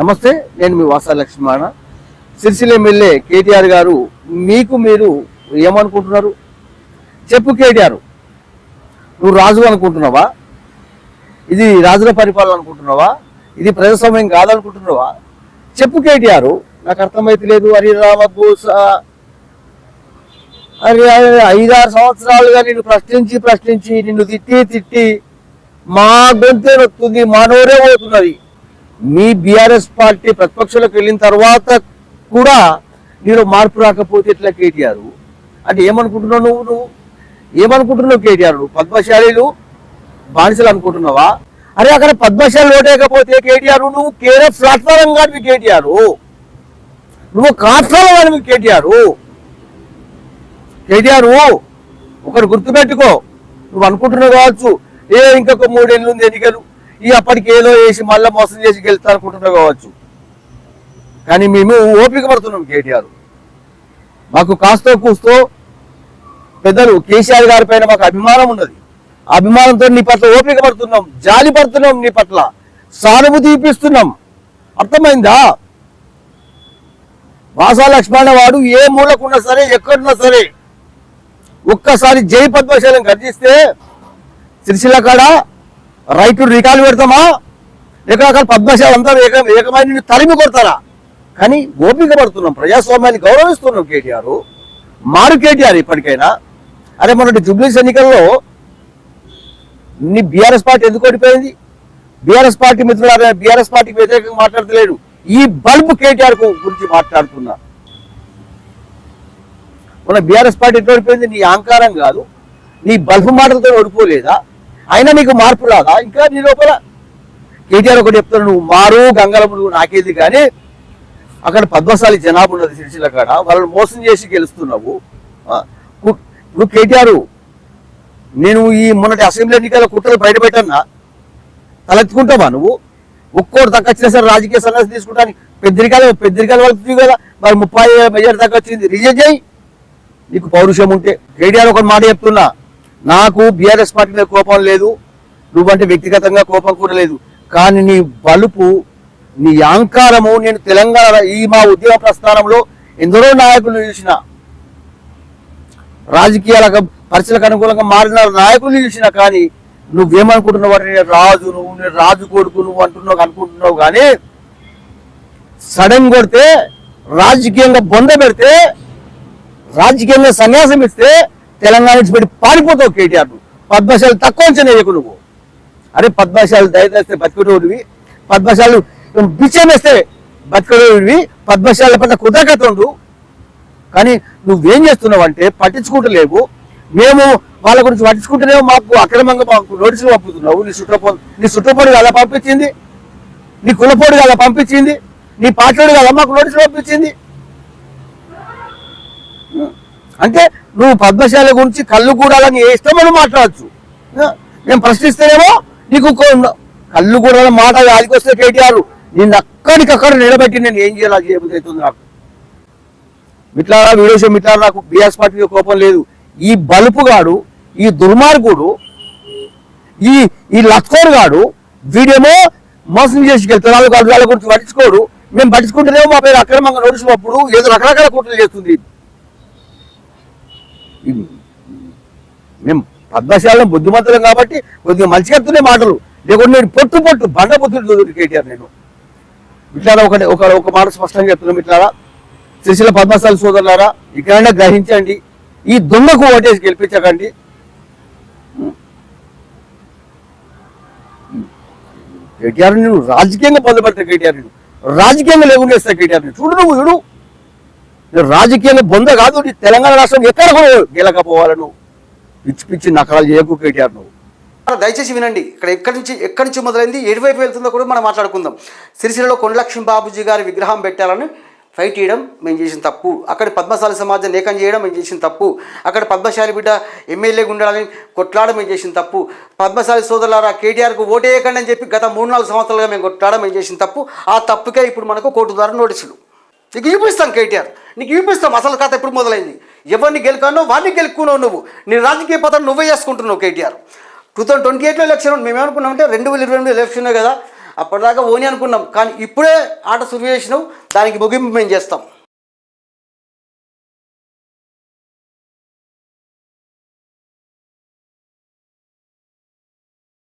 నమస్తే నేను మీ వాసా లక్ష్మణ సిరిసిల్ల ఎమ్మెల్యే కేటీఆర్ గారు మీకు మీరు ఏమనుకుంటున్నారు? చెప్పు కేటీఆర్. నువ్వు రాజు అనుకుంటున్నావా? ఇది రాజుల పరిపాలన అనుకుంటున్నావా? ఇది ప్రజాస్వామ్యం కాదనుకుంటున్నావా? చెప్పు కేటీఆర్. నాకు అర్థమైతే లేదు. హరిరామ గోస అరే అరే, ఐదారు సంవత్సరాలుగా నిన్ను ప్రశ్నించి ప్రశ్నించి నిన్ను తిట్టి తిట్టి మా గొంతే వస్తుంది మా నోరే పోతున్నది. మీ బీఆర్ఎస్ పార్టీ ప్రతిపక్షంలోకి వెళ్ళిన తర్వాత కూడా నేను మార్పు రాకపోతే ఇట్లా కేటీఆర్? అంటే ఏమనుకుంటున్నావు నువ్వు? నువ్వు ఏమనుకుంటున్నావు కేటీఆర్? నువ్వు పద్మశాలీలు బానిసలు అనుకుంటున్నావా? అరే అక్కడ పద్మశాలి ఓటేయకపోతే కేటీఆర్? నువ్వు కేరే ప్లాట్ఫారం కానివి కేటీఆర్. నువ్వు ప్లాట్ఫారం కానివి కేటీఆర్. కేటీఆర్ ఒకటి గుర్తుపెట్టుకో. నువ్వు అనుకుంటున్నావు కావచ్చు. ఏ ఇంకొక మూడేళ్ళు ఉంది ఎన్నికలు. ఈ అప్పటికి ఏదో వేసి మళ్ళీ మోసం చేసి గెలుస్తా కావచ్చు. కానీ మేము ఓపిక పడుతున్నాం కేటీఆర్. మాకు కాస్తో కూస్తో పెద్దలు కేసీఆర్ గారి పైన మాకు అభిమానం ఉన్నది. అభిమానంతో నీ పట్ల ఓపిక పడుతున్నాం జాలి పడుతున్నాం నీ పట్ల. సానుభూతి ఇప్పిస్తున్నాం అర్థమైందా? వాసా లక్ష్మణ వాడు ఏ మూలకున్నా సరే ఎక్కడున్నా సరే ఒక్కసారి జై పద్మశాలం గర్జిస్తే సిరిసిల్ల కాడ రైతు రికాలు పెడతామా? రకరకాల పద్మశాల అంతా ఏక ఏకమైన తరిమి కొడతారా? కానీ ఓపిక పడుతున్నాం ప్రజాస్వామ్యాన్ని గౌరవిస్తున్నాం కేటీఆర్. మారు కేటీఆర్ ఇప్పటికైనా. అరే మొన్నటి జుబ్లీస్ ఎన్నికల్లో నీ బీఆర్ఎస్ పార్టీ ఎందుకు ఓడిపోయింది? బీఆర్ఎస్ పార్టీ మిత్రులారా బీఆర్ఎస్ పార్టీకి వ్యతిరేకంగా మాట్లాడతలేడు. ఈ బల్బు కేటీఆర్కు గురించి మాట్లాడుతున్నా. మన బీఆర్ఎస్ పార్టీ ఎట్లా ఓడిపోయింది? నీ అహంకారం కాదు. నీ బల్బు మాటలతో ఓడిపోలేదా? అయినా నీకు మార్పు రాదా? ఇంకా నీ లోపల కేటీఆర్ ఒకటి చెప్తాను నువ్వు మారు గంగలము నువ్వు నాకేది కానీ అక్కడ పద్మశాలి జనాభా ఉన్నది సిరిసిల్ల కాడ. వాళ్ళని మోసం చేసి గెలుస్తున్నావు. నువ్వు కేటీఆర్ నేను ఈ మొన్నటి అసెంబ్లీ ఎన్నికల కుట్రలు బయటపెట్టన్నా తలెత్తుకుంటావా నువ్వు? ఒక్కోటి దాకా వచ్చినా సరే రాజకీయ సన్యాసం తీసుకుంటాను పెద్దరికాయలు పెద్దరికాయలు వెళ్తుంది కదా. మరి ముప్పై మెజార్ దాకా వచ్చింది. రిజెక్ట్ చేయి. నీకు పౌరుషం ఉంటే. కేటీఆర్ ఒక మాట చెప్తున్నా. నాకు బీఆర్ఎస్ పార్టీ మీద కోపం లేదు. నువ్వంటే వ్యక్తిగతంగా కోపం కూడా లేదు. కానీ నీ బలుపు నీ అహంకారము నేను తెలంగాణ ఈ మా ఉద్యమ ప్రస్థానంలో ఎందరో నాయకులు చూసిన రాజకీయాలకు పరిస్థితులకు అనుకూలంగా మారిన నాయకులు చూసిన కానీ నువ్వేమనుకుంటున్నావు అంటే నేను రాజు నువ్వు నేను రాజు కొడుకు నువ్వు అంటున్నావు అనుకుంటున్నావు కానీ సడన్ కొడితే రాజకీయంగా బొంద పెడితే రాజకీయంగా సన్యాసం ఇస్తే తెలంగాణ నుంచి పెట్టి పారిపోతావు కేటీఆర్ నువ్వు. పద్మశాలు తక్కువ అంచనా వేయకు నువ్వు. అరే పద్మశాలు దయచేస్తే బతికేటోడివి. పద్మశాలు బిచ్చం వేస్తే బతికేటోడివి. పద్మశాల పట్ల కృతజ్ఞత ఉండు. కానీ నువ్వేం చేస్తున్నావు అంటే పట్టించుకుంటలేవు. మేము వాళ్ళ గురించి పట్టించుకుంటేనేమో మాకు అక్రమంగా మాకు నోటీసులు పంపుతున్నావు. నీ చుట్టపో నీ చుట్టపోడు కదా పంపించింది? నీ కులపోడు కదా పంపించింది? నీ పాటోడు కదా మాకు నోటీసులు పంపించింది? అంటే నువ్వు పద్మశాల గురించి కళ్ళు కూడాలని ఏ ఇష్టమని మాట్లాడచ్చు. నేను ప్రశ్నిస్తేనేమో నీకు కళ్ళు కూడా మాట ఆదికొస్తే కేటీఆర్ నిన్ను అక్కడికక్కడ నిలబెట్టి నేను ఏం చేయాలి చేయబుద్ధి అవుతుంది నాకు. మిట్లారా వీడియో మిట్లారా నాకు బీఆర్ఎస్ పార్టీ కోపం లేదు. ఈ బలుపుగాడు ఈ దుర్మార్గుడు ఈ ఈ లక్కోరుగాడు వీడేమో మోసం చేసి వెళ్తాడు వాళ్ళ గురించి పట్టించుకోడు. మేము పట్టించుకుంటేనేమో మా పేరు అక్రమంగా నోటీసులప్పుడు ఏదో రకరకాల కుట్రలు చేస్తుంది. మేము పద్మశాలం బుద్ధిమంతులం కాబట్టి కొద్దిగా మంచి చెప్తున్నాయి మాటలు. లేకుంటే నేను పొట్టు పొట్టు బండ బుద్ధుడు కేటీఆర్ నేను. ఇట్లా ఒకటి ఒక ఒక మాట స్పష్టంగా చెప్తున్నాం ఇట్లా శ్రీశైల పద్మశాల సోదరులారా ఇక్కడైనా గ్రహించండి. ఈ దొంగకు ఓటేసి గెలిపించకండి. కేటీఆర్ నువ్వు రాజకీయంగా పొందబడతా కేటీఆర్ నువ్వు రాజకీయంగా లేకుండా వేస్తా కేటీఆర్ చూడు నువ్వు చూడు. రాజకీయంగా బొంద కాదు నీ తెలంగాణ రాష్ట్రం ఎక్కడ కూడా గెలకపోవాలి నువ్వు పిచ్చి పిచ్చి నకరాలు చేయకు కేటీఆర్ నువ్వు. దయచేసి వినండి. ఇక్కడ ఎక్కడి నుంచి ఎక్కడి నుంచి మొదలైంది? ఎటువైపు వెళ్తుందో కూడా మనం మాట్లాడుకుందాం. సిరిసిల్లలో కొండలక్ష్మి బాబుజీ గారి విగ్రహం పెట్టాలని ఫైట్ చేయడం మేము చేసిన తప్పు. అక్కడ పద్మశాలి సమాజం ఏకం చేయడం మేము చేసిన తప్పు. అక్కడ పద్మశాలి బిడ్డ ఎమ్మెల్యేగా ఉండాలని కొట్లాడడం మేము చేసిన తప్పు. పద్మశాలి సోదరులారా కేటీఆర్కు ఓటేయకండి అని చెప్పి గత మూడు నాలుగు సంవత్సరాలుగా మేము కొట్లాడడం మేము చేసిన తప్పు. ఆ తప్పుకే ఇప్పుడు మనకు కోర్టు ద్వారా నోటీసులు. నీకు చూపిస్తాం కేటీఆర్. నీకు చూపిస్తాం అసలు కథ ఎప్పుడు మొదలైంది. ఎవరిని గెలుకానో వాడిని గెలుక్కున్నావు నువ్వు. నీ రాజకీయ పత్రం నువ్వే చేసుకుంటున్నావు కేటీఆర్. టూ థౌసండ్ ట్వంటీ ఎయిట్లో ఎలక్షన్ మేమేమనుకున్నామంటే రెండు వేల ఇరవై ఎనిమిది ఎలక్షన్ కదా. అప్పటిదాకా ఓని అనుకున్నాం. కానీ ఇప్పుడే ఆట సురు చేసినావు. దానికి ముగింపు మేము చేస్తాం.